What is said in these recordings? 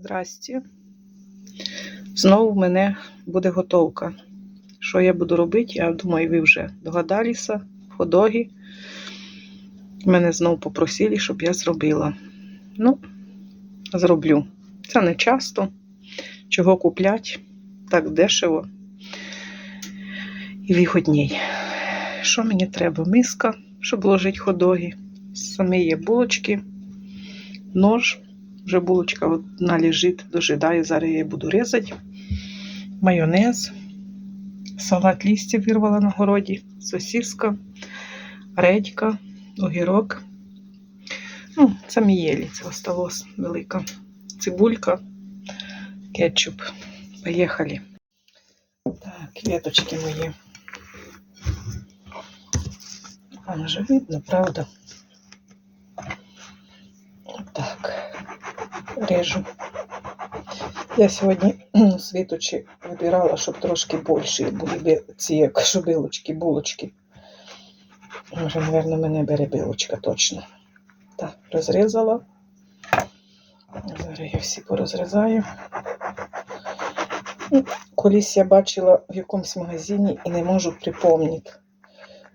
Здрасте. Знову в мене буде готовка. Що я буду робити, я думаю, ви вже догадалися. Ходоги. Мене знову попросили, щоб я зробила. Ну, зроблю. Це не часто. Чого куплять так дешево і вигодній. Що мені треба? Миска, щоб ложити ходоги. Самі є булочки, нож. Вже булочка одна лежить, дожидає, зараз я буду різати. Майонез, салат листя вирвала на городі, сосиска, редька, огірок. Ну, самі єлі, це осталось велика. Цибулька, кетчуп. Поїхали. Так, квіточки мої. Вам же видно, правда? Режу. Я сьогодні світочі вибирала, щоб трошки більші були ці як кажу, білочки, булочки. Може, мабуть, мене бере білочка точно. Так, розрізала. Зараз я всі порозрізаю. Ну, Колись я бачила в якомусь магазині і не можу припомнити.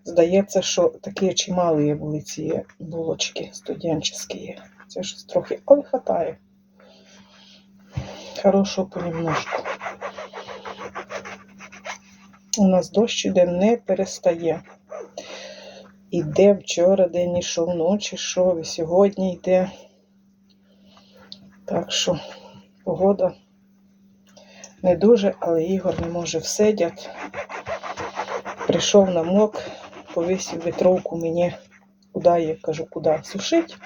Здається, що такі чималі були ці булочки студенческие. Це ж трохи, але хватає. Хорошого понемножку. У нас дощ іде не перестає. Іде вчора, день ішов, ночі йшов, і сьогодні йде. Так що погода не дуже, але Ігор не може всидять. Прийшов на мок, повісив вітровку мені, куди я кажу, куди сушить.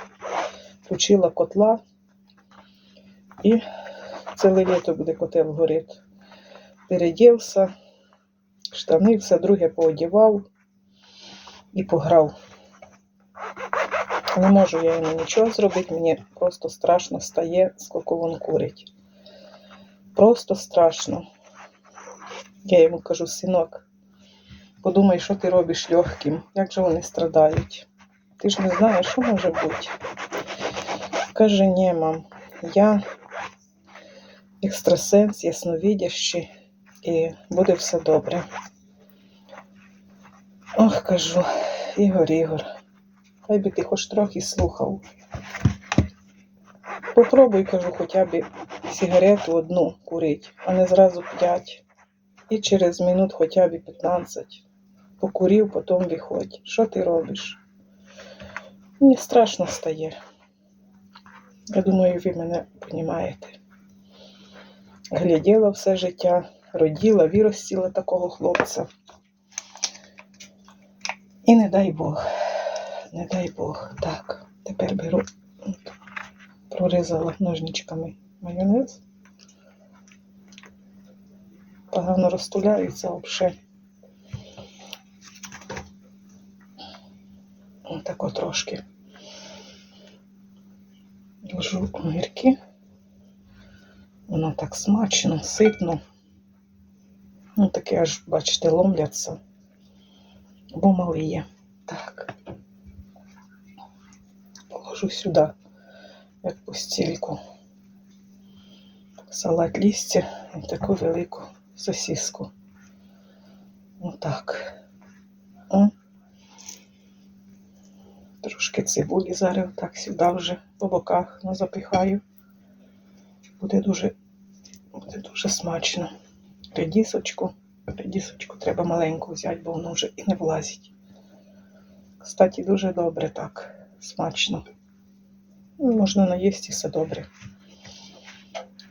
Включила котла і ціле літо буде котел горіти. Передівся, штани, все друге поодівав і пограв. Не можу я йому нічого зробити, мені просто страшно стає, скільки він курить. Просто страшно. Я йому кажу, синок, подумай, що ти робиш легким, як же вони страдають. Ти ж не знаєш, що може бути. Каже, ні, мам, я екстрасенс, ясновидящий, і буде все добре. Ох, кажу, Ігор, Ігор, хай би ти хоч трохи слухав. Попробуй, кажу, хоча б сигарету одну курить, а не зразу п'ять. І через минут хоча б 15. Покурів, потім виходь. Що ти робиш? Мені страшно стає. Я думаю, ви мене розумієте. Гляділа все життя, родила, виростила такого хлопця. І не дай Бог, не дай Бог. Так, тепер беру, от, прорізала ножничками майонез. Погано розтуляється взагалі. Отако трошки. Ложу огірки. Воно так смачно, ситно. Ну, таке аж, бачите, ломляться. Бо малі є. Так. Положу сюди, як постільку. Салат листя і таку велику сосиску. Отак. О. Трошки цибулі зараз так сюди вже по боках ну, запихаю. Буде дуже, буде дуже смачно. Редісочку. Редісочку треба маленьку взяти, бо воно вже і не влазить. Кстати, дуже добре так. Смачно. Можна наїстися добре.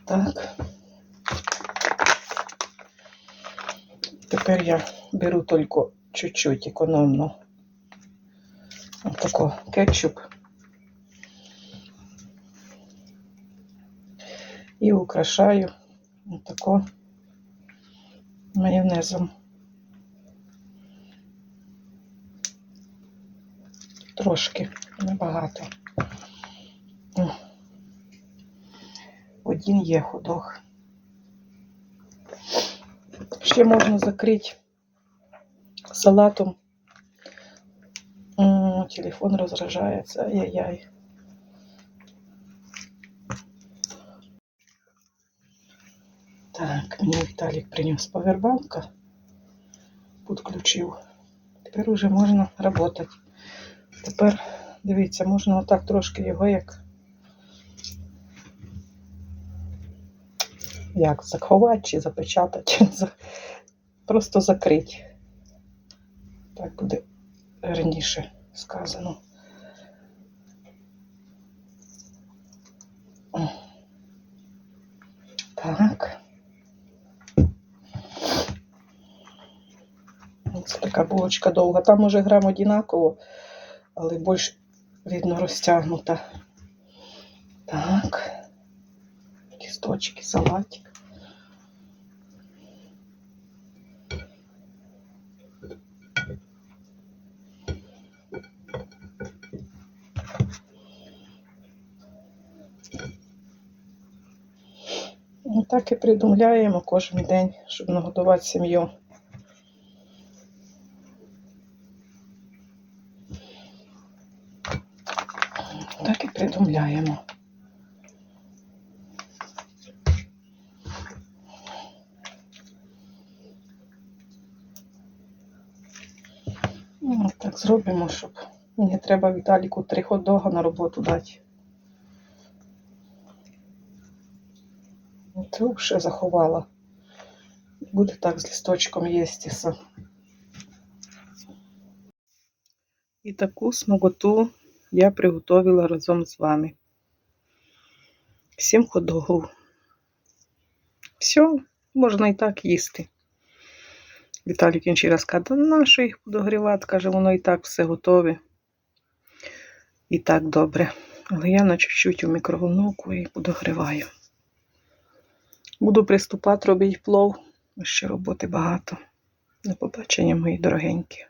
Так. Тепер я беру тільки чуть-чуть економно. Отако кетчуп. І украшаю отако майонезом. Трошки, небагато. Один є ходох. Ще можна закрити салатом. Телефон розражається. Ай-яй-яй. Так, мені Віталік приніс повербанка. Підключив. Тепер уже можна працювати. Тепер, дивіться, можна отак трошки його як. Як заховати чи запечатати. За- Просто закрити. Так буде раніше сказано. Так. Це така булочка довга. Там уже грам одинаково, але більш видно розтягнута. Так. Кісточки, салатик. Ну, так і придумляємо кожен день, щоб нагодувати сім'ю. Так і придумляємо. Ну, так зробимо, щоб мені треба Віталіку три хот-дога на роботу дати. Це вже заховала. Буде так з листочком їстися. І таку смакоту я приготовила разом з вами. Сім ходогів. Все, можна і так їсти. Віталій інший раз каже, на їх подогрівати? Каже, воно і так все готове. І так добре. Але я на чуть-чуть у мікроволновку і подогріваю. Буду приступати робити плов. Ще роботи багато. До побачення, мої дорогенькі.